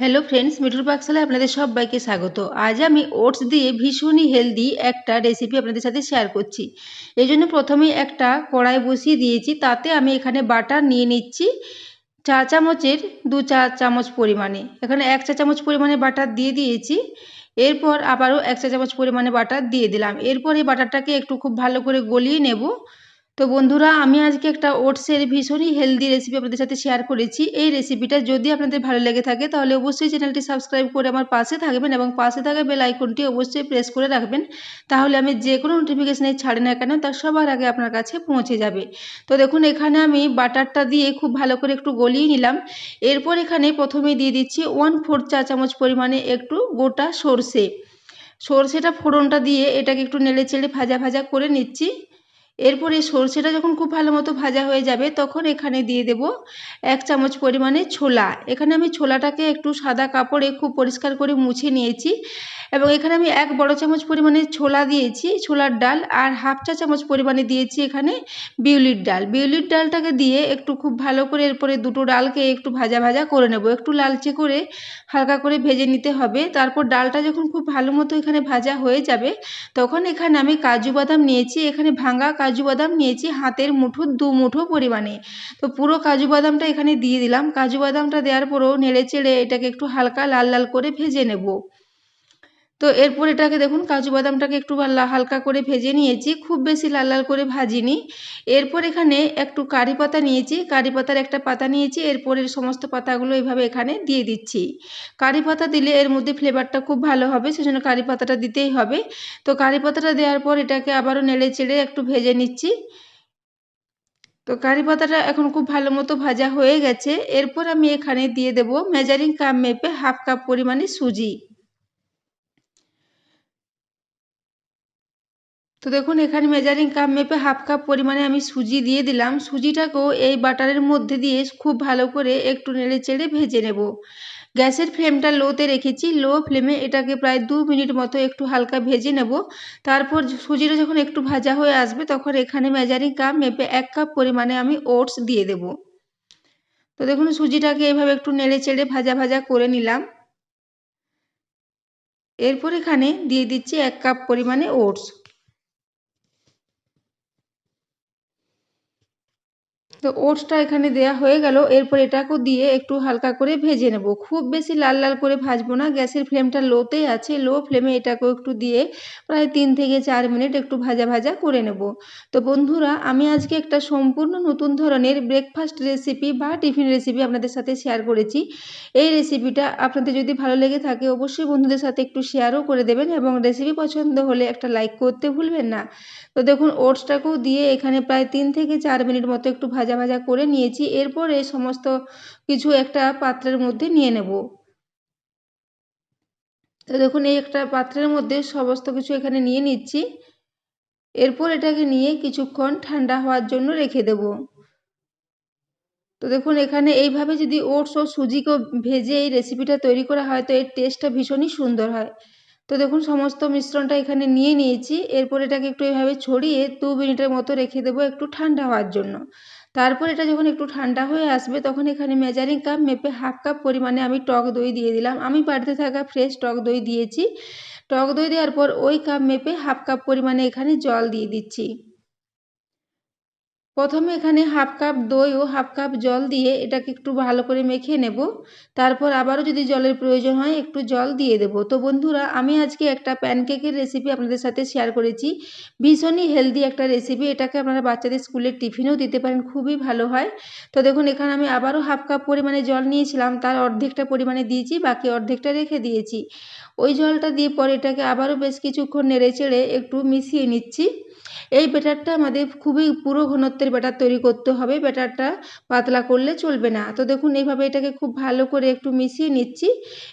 Hello friends মিঠুর পাকশালায় আপনাদের সবাইকে স্বাগত। আজ আমি ওটস দিয়ে ভীষণই হেলদি একটা রেসিপি আপনাদের সাথে শেয়ার করছি। এই জন্য প্রথমেই একটা কড়াই বসিয়ে দিয়েছি, তাতে আমি এখানে বাটার নিয়ে নিচ্ছি চা চামচের দু চা চামচ পরিমাণে। এখানে এক চা চামচ পরিমাণে বাটার দিয়ে দিয়েছি। এরপর আবারও এক চা চামচ পরিমাণে বাটার দিয়ে দিলাম। এরপর এই বাটারটাকে একটু খুব ভালো করে গলিয়ে নেব। তো বন্ধুরা, আমি আজকে একটা ওটসের ভীষণই হেলদি রেসিপি আপনাদের সাথে শেয়ার করেছি। এই রেসিপিটা যদি আপনাদের ভালো লেগে থাকে, তাহলে অবশ্যই চ্যানেলটি সাবস্ক্রাইব করে আমার পাশে থাকবেন এবং পাশে থাকা বেল আইকনটি অবশ্যই প্রেস করে রাখবেন। তাহলে আমি যে কোনো নোটিফিকেশানে ছাড়ি না কেন তার সবার আগে আপনার কাছে পৌঁছে যাবে। তো দেখুন, এখানে আমি বাটারটা দিয়ে খুব ভালো করে একটু গলিয়ে নিলাম। এরপর এখানে প্রথমে দিয়ে দিচ্ছি ওয়ান ফোর চা চামচ পরিমাণে একটু গোটা সর্ষে। সর্ষেটা ফোড়নটা দিয়ে এটাকে একটু নেড়ে চেড়ে ভাজা ভাজা করে নিচ্ছি। এরপরে সর্ষেটা যখন খুব ভালো মতো ভাজা হয়ে যাবে, তখন এখানে দিয়ে দেব এক চামচ পরিমাণে ছোলা। এখানে আমি ছোলাটাকে একটু সাদা কাপড়ে খুব পরিষ্কার করে মুছে নিয়েছি এবং এখানে আমি এক বড় চামচ পরিমাণে ছোলা দিয়েছি, ছোলার ডাল, আর হাফ চা চামচ পরিমাণে দিয়েছি এখানে বিউলির ডাল। বিউলির ডালটাকে দিয়ে একটু খুব ভালো করে এরপরে দুটো ডালকে একটু ভাজা ভাজা করে নেব। একটু লালচে করে হালকা করে ভেজে নিতে হবে। তারপর ডালটা যখন খুব ভালো মতো এখানে ভাজা হয়ে যাবে, তখন এখানে আমি কাজু বাদাম নিয়েছি। এখানে ভাঙা কাজু বাদাম নিয়েছি হাতের মুঠো, দু মুঠো পরিমাণে। তো পুরো কাজু বাদামটা এখানে দিয়ে দিলাম। কাজু বাদামটা দেওয়ার পরেও নেড়ে চেড়ে এটাকে একটু হালকা লাল লাল করে ভেজে নেব। তো এরপর এটাকে দেখুন কাজু বাদামটাকে একটু হালকা করে ভেজে নিয়েছি, খুব বেশি লাল লাল করে ভাজিনি। এরপর এখানে একটু কারি পাতা নিয়েছি, কারি পাতার একটা পাতা নিয়েছি এরপরের সমস্ত পাতাগুলো এইভাবে এখানে দিয়ে দিচ্ছি। কারি পাতা দিলে এর মধ্যে ফ্লেভারটা খুব ভালো হবে, সেজন্য কারি পাতাটা দিতেই হবে। তো কারি পাতাটা দেওয়ার পর এটাকে আবারও নেড়ে চেড়ে একটু ভেজে নিচ্ছি। তো কারি পাতাটা এখন খুব ভালো মতো ভাজা হয়ে গেছে। এরপর আমি এখানে দিয়ে দেব মেজারিং কাপ মেপে হাফ কাপ পরিমাণে সুজি। তো দেখুন, এখানে মেজারিং কাপ মেপে হাফ কাপ পরিমাণে আমি সুজি দিয়ে দিলাম। সুজিটাকেও এই বাটারের মধ্যে দিয়ে খুব ভালো করে একটু নেড়ে চেড়ে ভেজে নেব। গ্যাসের ফ্লেমটা লোতে রেখেছি। লো ফ্লেমে এটাকে প্রায় দু মিনিট মতো একটু হালকা ভেজে নেব। তারপর সুজিটা যখন একটু ভাজা হয়ে আসবে, তখন এখানে মেজারিং কাপ মেপে এক কাপ পরিমাণে আমি ওটস দিয়ে দেব। তো দেখুন, সুজিটাকে এভাবে একটু নেড়ে চেড়ে ভাজা ভাজা করে নিলাম। এরপর এখানে দিয়ে দিচ্ছি এক কাপ পরিমাণে ওটস তো ওটসটা এখানে দেয়া হয়ে গেল। এরপর এটাকেও দিয়ে একটু হালকা করে ভেজে নেব। খুব বেশি লাল লাল করে ভাজবো না। গ্যাসের ফ্লেমটা লোতেই আছে। লো ফ্লেমে এটাকেও একটু দিয়ে প্রায় তিন থেকে চার মিনিট একটু ভাজা ভাজা করে নেব। তো বন্ধুরা, আমি আজকে একটা সম্পূর্ণ নতুন ধরনের ব্রেকফাস্ট রেসিপি বা টিফিন রেসিপি আপনাদের সাথে শেয়ার করেছি। এই রেসিপিটা আপনাদের যদি ভালো লেগে থাকে, অবশ্যই বন্ধুদের সাথে একটু শেয়ারও করে দেবেন এবং রেসিপি পছন্দ হলে একটা লাইক করতে ভুলবেন না। তো দেখুন, ওটসটাকেও দিয়ে এখানে প্রায় তিন থেকে চার মিনিট মতো একটু ভাজা ভাজা ভাজা করে নিয়েছি। এরপরে সমস্ত কিছু একটা পাত্রের মধ্যে নিয়ে নেব। তো দেখুন, এই একটা পাত্রের মধ্যে সমস্ত কিছু এখানে নিয়ে নিচ্ছি। এরপর এটাকে নিয়ে কিছুক্ষণ ঠান্ডা হওয়ার জন্য রেখে দেব। তো দেখুন, এখানে এইভাবে যদি ওটস ও সুজিকে ভেজে এই রেসিপিটা তৈরি করা হয়, তো এর টেস্টটা ভীষণই সুন্দর হয়। তো দেখুন, সমস্ত মিশ্রণটা এখানে নিয়ে নিয়েছি। এরপর এটাকে একটু এভাবে ছড়িয়ে দু মিনিটের মতো রেখে দেবো একটু ঠান্ডা হওয়ার জন্য। তারপর এটা যখন একটু ঠান্ডা হয়ে আসবে, তখন এখানে মেজারিং কাপ মেপে হাফ কাপ পরিমাণে আমি টক দই দিয়ে দিলাম। আমি বাড়িতে থাকা ফ্রেশ টক দই দিয়েছি। টক দই দেওয়ার পর ওই কাপ মেপে হাফ কাপ পরিমাণে এখানে জল দিয়ে দিচ্ছি। প্রথমে এখানে হাফ কাপ দই ও হাফ কাপ জল দিয়ে এটাকে একটু ভালো করে মেখে নেব। তারপর আবারও যদি জলের প্রয়োজন হয়, একটু জল দিয়ে দেব। তো বন্ধুরা, আমি আজকে একটা প্যানকেকের রেসিপি আপনাদের সাথে শেয়ার করেছি। ভীষণই হেলদি একটা রেসিপি এটাকে আপনারা বাচ্চাদের স্কুলের টিফিনেও দিতে পারেন, খুবই ভালো হয়। তো দেখুন, এখানে আমি আবারও হাফ কাপ পরিমাণে জল নিয়েছিলাম। তার অর্ধেকটা পরিমাণে দিয়েছি, বাকি অর্ধেকটা রেখে দিয়েছি। ওই জলটা দিয়ে পরে এটাকে আবারও বেশ কিছুক্ষণ নেড়ে চেড়ে একটু মিশিয়ে নিচ্ছি। এই ব্যাটারটা আমাদের খুবই পুরো ঘনত্বের ব্যাটার তৈরি করতে হবে, ব্যাটারটা পাতলা করলে চলবে না। তো দেখুন, এইভাবে এটাকে খুব ভালো করে একটু মিশিয়ে নিচ্ছি।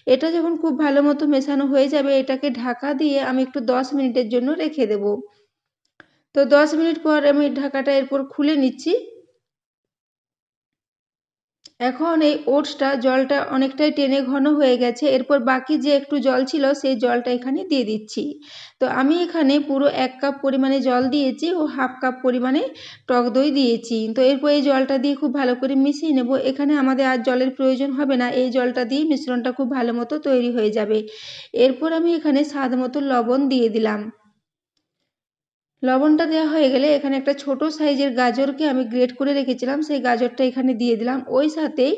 এটা যখন খুব ভালো মতো মেশানো হয়ে যাবে, এটাকে ঢাকা দিয়ে আমি একটু দশ মিনিটের জন্য রেখে দেব। তো দশ মিনিট পর আমি ঢাকাটা এরপর খুলে নিচ্ছি। এখন এই ওটসটা জলটা অনেকটাই টেনে ঘন হয়ে গেছে। এরপর বাকি যে একটু জল ছিল, সেই জলটা এখানে দিয়ে দিচ্ছি। তো আমি এখানে পুরো এক কাপ পরিমাণে জল দিয়েছি ও হাফ কাপ পরিমাণে টক দই দিয়েছি। তো এরপর এই জলটা দিয়ে খুব ভালো করে মিশিয়ে নেব। এখানে আমাদের আর জলের প্রয়োজন হবে না। এই জলটা দিয়ে মিশ্রণটা খুব ভালো মতো তৈরি হয়ে যাবে। এরপর আমি এখানে স্বাদ মতো লবণ দিয়ে দিলাম। লবণটা দেওয়া হয়ে গেলে এখানে একটা ছোট সাইজের গাজরকে আমি গ্রেট করে রেখেছিলাম। সেই গাজরটা এখানে দিয়ে দিলাম। ওই সাথেই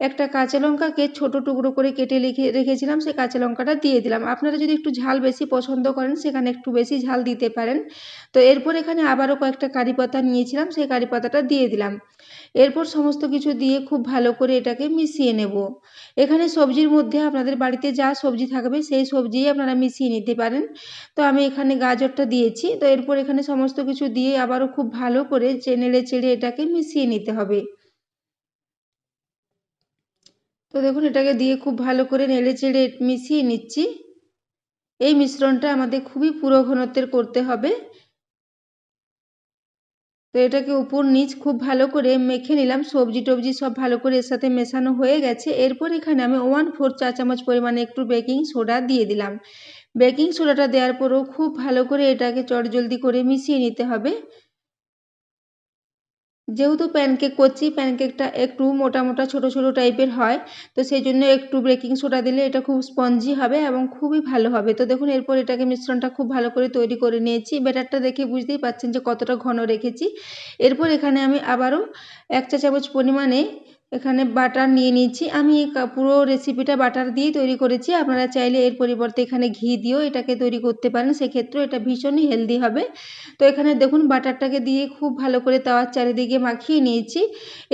একটা কাঁচা লঙ্কাকে ছোটো টুকরো করে কেটে লিখে রেখেছিলাম সেই কাঁচা লঙ্কাটা দিয়ে দিলাম। আপনারা যদি একটু ঝাল বেশি পছন্দ করেন, সেখানে একটু বেশি ঝাল দিতে পারেন। তো এরপর এখানে আবারও কয়েকটা কারি পাতা নিয়েছিলাম, সেই কারি পাতাটা দিয়ে দিলাম। এরপর সমস্ত কিছু দিয়ে খুব ভালো করে এটাকে মিশিয়ে নেব। এখানে সবজির মধ্যে আপনাদের বাড়িতে যা সবজি থাকবে, সেই সবজি আপনারা মিশিয়ে নিতে পারেন। তো আমি এখানে গাজরটা দিয়েছি। তো এরপর এখানে সমস্ত কিছু দিয়ে আবারও খুব ভালো করে নেড়ে চেড়ে এটাকে মিশিয়ে নিতে হবে। তো দেখুন, এটাকে দিয়ে খুব ভালো করে নেড়ে চেড়ে মিশিয়ে নিচ্ছি। এই মিশ্রণটা আমাদের খুবই পুরো ঘনত্বের করতে হবে। তো এটাকে উপর নিচ খুব ভালো করে মেখে নিলাম। সবজি টবজি সব ভালো করে এর সাথে মেশানো হয়ে গেছে। এরপর এখানে আমি ওয়ান ফোর চা চামচ পরিমাণে একটু বেকিং সোডা দিয়ে দিলাম। বেকিং সোডাটা দেওয়ার পরেও খুব ভালো করে এটাকে চটজলদি করে মিশিয়ে নিতে হবে। যেহেতু প্যানকেক করছি প্যানকেকটা একটু মোটা মোটা, ছোট ছোট টাইপের হয়, তো সেই জন্য একটু বেকিং সোডা দিলে এটা খুব স্পঞ্জি হবে এবং খুবই ভালো হবে। তো দেখুন, এরপর এটাকে মিশ্রণটা খুব ভালো করে তৈরি করে নিয়েছি। ব্যাটারটা দেখে বুঝতেই পাচ্ছেন যে কতটা ঘন রেখেছি। এরপর এখানে আমি আবারও এক চা চামচ পরিমাণে এখানে বাটার নিয়ে নিচ্ছি। আমি পুরো রেসিপিটা বাটার দিয়েই তৈরি করেছি। আপনারা চাইলে এর পরিবর্তে এখানে ঘি দিয়েও এটাকে তৈরি করতে পারেন। সেক্ষেত্রে এটা ভীষণই হেলদি হবে। তো এখানে দেখুন বাটারটাকে দিয়ে খুব ভালো করে তাওয়ার চারিদিকে মাখিয়ে নিয়েছি।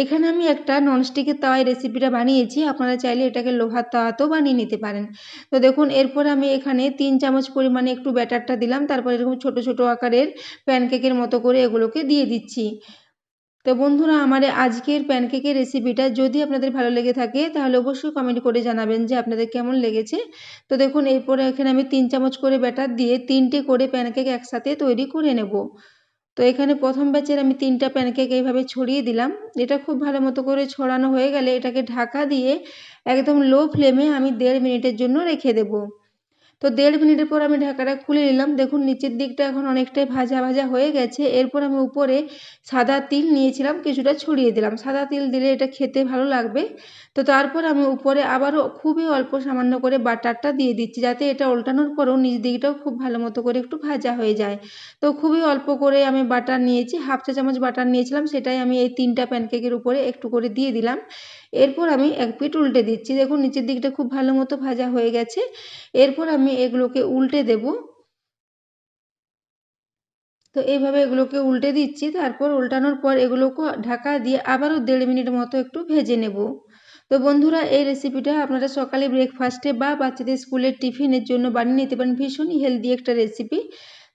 এখানে আমি একটা ননস্টিকের তাওয়ায় রেসিপিটা বানিয়েছি। আপনারা চাইলে এটাকে লোহার তাওয়াতেও বানিয়ে নিতে পারেন। তো দেখুন, এরপর আমি এখানে তিন চামচ পরিমাণে একটু ব্যাটারটা দিলাম। তারপর এরকম ছোট ছোট আকারের প্যানকেকের মতো করে এগুলোকে দিয়ে দিচ্ছি। তো বন্ধুরা, আমার আজকের প্যানকেকের রেসিপিটা যদি আপনাদের ভালো লেগে থাকে, তাহলে অবশ্যই কমেন্ট করে জানাবেন যে আপনাদের কেমন লেগেছে। তো দেখুন, এরপরে এখানে আমি তিন চামচ করে ব্যাটার দিয়ে তিনটে করে প্যানকেক একসাথে তৈরি করে নেব। তো এখানে প্রথম ব্যাচের আমি তিনটা প্যানকেক এইভাবে ছড়িয়ে দিলাম। এটা খুব ভালো মতো করে ছড়ানো হয়ে গেলে এটাকে ঢাকা দিয়ে একদম লো ফ্লেমে আমি দেড় মিনিটের জন্য রেখে দেবো। তো দেড় মিনিটের পর আমি ঢাকাটা খুলে নিলাম। দেখুন, নিচের দিকটা এখন অনেকটাই ভাজা ভাজা হয়ে গেছে। এরপর আমি উপরে সাদা তিল নিয়েছিলাম, কিছুটা ছড়িয়ে দিলাম। সাদা তিল দিলে এটা খেতে ভালো লাগবে। তো তারপর আমি উপরে আবারও খুবই অল্প সামান্য করে বাটারটা দিয়ে দিচ্ছি, যাতে এটা উল্টানোর পরেও নিচ দিকটাও খুব ভালো মতো করে একটু ভাজা হয়ে যায়। তো খুবই অল্প করে আমি বাটার নিয়েছি, হাফ চা চামচ বাটার নিয়েছিলাম, সেটাই আমি এই তিনটা প্যানকেকের উপরে একটু করে দিয়ে দিলাম। এরপর আমি এক পিঠ উল্টে দিচ্ছি। দেখুন, নিচের দিকটা খুব ভালো মতো ভাজা হয়ে গেছে। এরপর আমি এগুলোকে উল্টে দেব। তো এইভাবে এগুলোকে উল্টে দিচ্ছি। তারপর উল্টানোর পর এগুলোকে ঢাকা দিয়ে আবারও দেড় মিনিট মতো একটু ভেজে নেব। তো বন্ধুরা, এই রেসিপিটা আপনারা সকালে ব্রেকফাস্টে বা বাচ্চাদের স্কুলের টিফিনের জন্য বানিয়ে নিতে পারেন। ভীষণই হেলদি একটা রেসিপি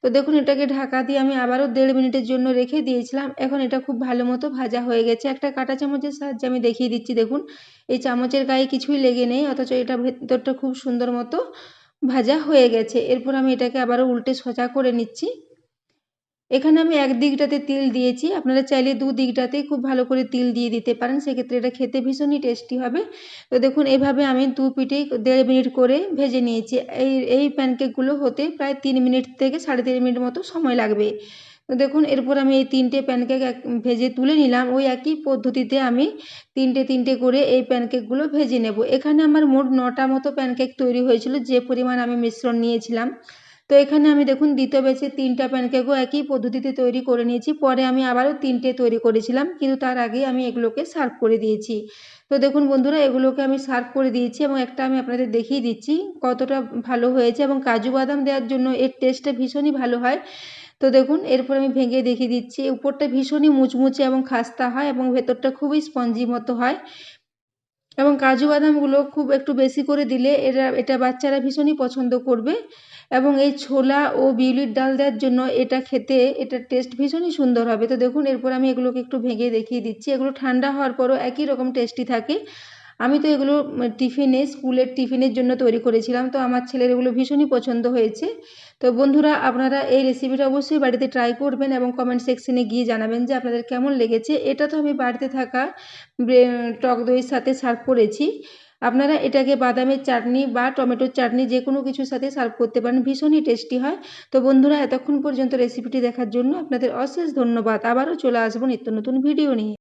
তো দেখুন, এটাকে ঢাকা দিয়ে আমি আবারও দেড় মিনিটের জন্য রেখে দিয়েছিলাম। এখন এটা খুব ভালো মতো ভাজা হয়ে গেছে। একটা কাঁটা চামচের সাহায্যে আমি দেখিয়ে দিচ্ছি। দেখুন, এই চামচের গায়ে কিছুই লেগে নেই, অথচ এটা ভেতরটা খুব সুন্দর মতো ভাজা হয়ে গেছে। এরপর আমি এটাকে আবারও উল্টে সোজা করে নিচ্ছি। এখানে আমি এক দিকটাতে তিল দিয়েছি। আপনারা চাইলে দু দিকটাতে খুব ভালো করে তিল দিয়ে দিতে পারেন। সেক্ষেত্রে এটা খেতে ভীষণই টেস্টি হবে। তো দেখুন, এভাবে আমি দু পিঠে দেড় মিনিট করে ভেজে নিয়েছি। এই এই প্যানকেকগুলো হতে প্রায় তিন মিনিট থেকে সাড়ে তিন মিনিট মতো সময় লাগবে। দেখুন, এরপর আমি এই তিনটে প্যানকেক ভেজে তুলে নিলাম। ওই একই পদ্ধতিতে আমি তিনটে তিনটে করে এই প্যানকেকগুলো ভেজে নেব। এখানে আমার মোট নটা মতো প্যানকেক তৈরি হয়েছিল, যে পরিমাণ আমি মিশ্রণ নিয়েছিলাম। তো এখানে আমি দেখুন দ্বিতীয় ব্যাচে তিনটা প্যানকেকও একই পদ্ধতিতে তৈরি করে নিয়েছি। পরে আমি আবারও তিনটে তৈরি করেছিলাম, কিন্তু তার আগে আমি এগুলোকে সার্ভ করে দিয়েছি। তো দেখুন বন্ধুরা, এগুলোকে আমি সার্ভ করে দিয়েছি এবং একটা আমি আপনাদের দেখিয়ে দিচ্ছি কতটা ভালো হয়েছে এবং কাজু বাদাম দেওয়ার জন্য এর টেস্টটা ভীষণই ভালো হয়। তো দেখুন, এরপর আমি ভেঙে দেখিয়ে দিচ্ছি। উপরটা ভীষণই মুচমুচে এবং খাস্তা হয় এবং ভেতরটা খুবই স্পঞ্জি মতো হয়। এবং কাজু বাদামগুলো খুব একটু বেশি করে দিলে এরা, এটা বাচ্চারা ভীষণই পছন্দ করবে। এবং এই ছোলা ও বিউলির ডাল দেওয়ার জন্য এটা খেতে, এটার টেস্ট ভীষণই সুন্দর হবে। তো দেখুন, এরপর আমি এগুলোকে একটু ভেঙে দেখিয়ে দিচ্ছি। এগুলো ঠান্ডা হওয়ার পরও একই রকম টেস্টি থাকে। আমি তো এগুলো টিফিনে, স্কুলের টিফিনের জন্য তৈরি করেছিলাম। তো আমার ছেলের এগুলো ভীষণই পছন্দ হয়েছে। তো বন্ধুরা, আপনারা এই রেসিপিটা অবশ্যই বাড়িতে ট্রাই করবেন এবং কমেন্ট সেকশনে গিয়ে জানাবেন যে আপনাদের কেমন লেগেছে। এটা তো আমি বাড়িতে থাকা টক দইয়ের সাথে সার্ভ করেছি। আপনারা এটাকে বাদামের চাটনি বা টমেটোর চাটনি যে কোনো কিছুর সাথে সার্ভ করতে পারেন, ভীষণই টেস্টি হয়। তো বন্ধুরা, এতক্ষণ পর্যন্ত রেসিপিটি দেখার জন্য আপনাদের অশেষ ধন্যবাদ। আবারও চলে আসব নিত্য নতুন ভিডিও নিয়ে।